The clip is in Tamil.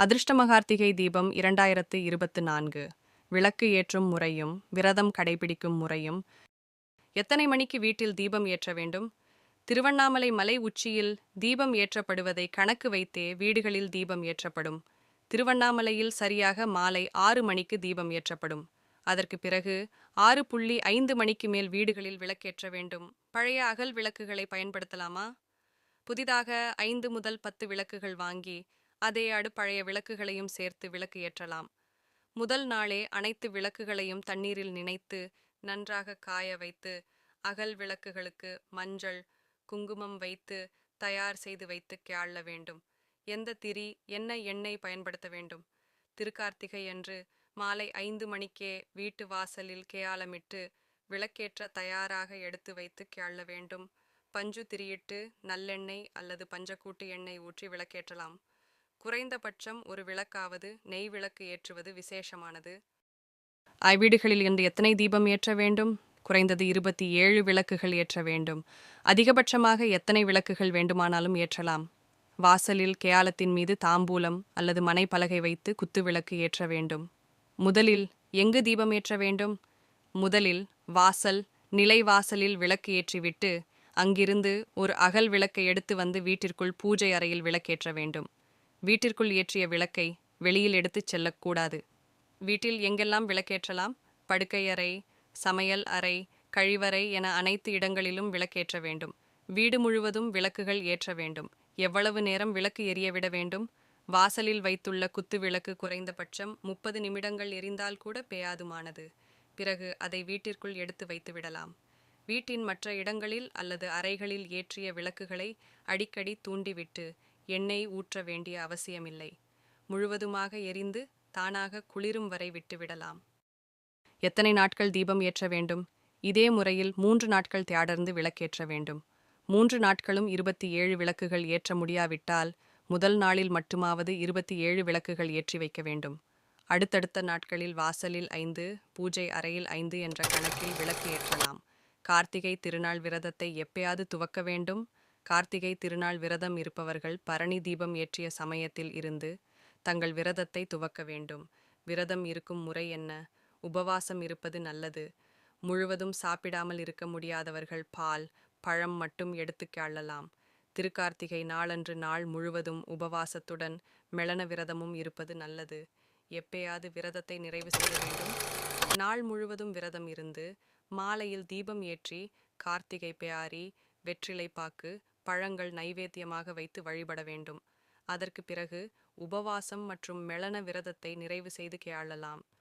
அதிர்ஷ்டமகார்த்திகை தீபம் இரண்டாயிரத்து இருபத்து நான்கு. விளக்கு ஏற்றும் முறையும் விரதம் கடைபிடிக்கும் முறையும். எத்தனை மணிக்கு வீட்டில் தீபம் ஏற்ற வேண்டும்? திருவண்ணாமலை மலை உச்சியில் தீபம் ஏற்றப்படுவதை கணக்கு வைத்தே வீடுகளில் தீபம் ஏற்றப்படும். திருவண்ணாமலையில் சரியாக மாலை ஆறு மணிக்கு தீபம் ஏற்றப்படும். அதற்கு பிறகு ஆறு புள்ளி ஐந்து மணிக்கு மேல் வீடுகளில் விளக்கேற்ற வேண்டும். பழைய அகல் விளக்குகளை பயன்படுத்தலாமா? புதிதாக ஐந்து முதல் பத்து விளக்குகள் வாங்கி அதே பழைய விளக்குகளையும் சேர்த்து விளக்கு ஏற்றலாம். முதல் நாளே அனைத்து விளக்குகளையும் தண்ணீரில் நினைத்து நன்றாக காய வைத்து அகல் விளக்குகளுக்கு மஞ்சள் குங்குமம் வைத்து தயார் செய்து வைத்து கேள வேண்டும். எந்த திரி என்ன எண்ணெய் பயன்படுத்த வேண்டும்? திருக்கார்த்திகை அன்று மாலை ஐந்து மணிக்கே வீட்டு வாசலில் கேயாலமிட்டு விளக்கேற்ற தயாராக எடுத்து வைத்து கேள வேண்டும். பஞ்சு திரியிட்டு நல்லெண்ணெய் அல்லது பஞ்சக்கூட்டு எண்ணெய் ஊற்றி விளக்கேற்றலாம். குறைந்தபட்சம் ஒரு விளக்காவது நெய் விளக்கு ஏற்றுவது விசேஷமானது. வீடுகளில் இன்று எத்தனை தீபம் ஏற்ற வேண்டும்? குறைந்தது இருபத்தி ஏழு விளக்குகள் ஏற்ற வேண்டும். அதிகபட்சமாக எத்தனை விளக்குகள் வேண்டுமானாலும் ஏற்றலாம். வாசலில் கேயாலத்தின் மீது தாம்பூலம் அல்லது மனை பலகை வைத்து குத்து விளக்கு ஏற்ற வேண்டும். முதலில் எங்கு தீபம் ஏற்ற வேண்டும்? முதலில் வாசல் நிலை வாசலில் விளக்கு ஏற்றிவிட்டு அங்கிருந்து ஒரு அகல் விளக்கை எடுத்து வந்து வீட்டிற்குள் பூஜை அறையில் விளக்கேற்ற வேண்டும். வீட்டிற்குள் ஏற்றிய விளக்கை வெளியில் எடுத்துச் செல்லக்கூடாது. வீட்டில் எங்கெல்லாம் விளக்கேற்றலாம்? படுக்கை அறை சமையல் அறை கழிவறை என அனைத்து இடங்களிலும் விளக்கேற்ற வேண்டும். வீடு முழுவதும் விளக்குகள் ஏற்ற வேண்டும். எவ்வளவு நேரம் விளக்கு எரிய விட வேண்டும்? வாசலில் வைத்துள்ள குத்து விளக்கு குறைந்தபட்சம் முப்பது நிமிடங்கள் எரிந்தால் கூட பேயாதுமானது. பிறகு அதை வீட்டிற்குள் எடுத்து வைத்து விடலாம். வீட்டின் மற்ற இடங்களில் அல்லது அறைகளில் ஏற்றிய விளக்குகளை அடிக்கடி தூண்டிவிட்டு எண்ணெய் ஊற்ற வேண்டிய அவசியமில்லை. முழுவதுமாக எரிந்து தானாக குளிரும் வரை விட்டுவிடலாம். எத்தனை நாட்கள் தீபம் ஏற்ற வேண்டும்? இதே முறையில் மூன்று நாட்கள் தியாடர்ந்து விளக்கேற்ற வேண்டும். மூன்று நாட்களும் இருபத்தி ஏழு விளக்குகள் ஏற்ற முடியாவிட்டால் முதல் நாளில் மட்டுமாவது இருபத்தி ஏழு விளக்குகள் ஏற்றி வைக்க வேண்டும். அடுத்தடுத்த நாட்களில் வாசலில் ஐந்து பூஜை அறையில் ஐந்து என்ற கணக்கில் விளக்கு ஏற்றலாம். கார்த்திகை திருநாள் விரதத்தை எப்பயாவது துவக்க வேண்டும்? கார்த்திகை திருநாள் விரதம் இருப்பவர்கள் பரணி தீபம் ஏற்றிய சமயத்தில் இருந்து தங்கள் விரதத்தை துவக்க வேண்டும். விரதம் இருக்கும் முறை என்ன? உபவாசம் இருப்பது நல்லது. முழுவதும் சாப்பிடாமல் இருக்க முடியாதவர்கள் பால் பழம் மட்டும் எடுத்துக்கொள்ளலாம் திருக்கார்த்திகை நாளன்று நாள் முழுவதும் உபவாசத்துடன் மெளன விரதமும் இருப்பது நல்லது. எப்பயாவது விரதத்தை நிறைவு செய்ய வேண்டும். நாள் முழுவதும் விரதம் இருந்து மாலையில் தீபம் ஏற்றி கார்த்திகை பியாரி வெற்றிலைப்பாக்கு பழங்கள் நைவேத்தியமாக வைத்து வழிபட வேண்டும். அதற்கு பிறகு உபவாசம் மற்றும் மெளன விரதத்தை நிறைவு செய்து கேளலாம்.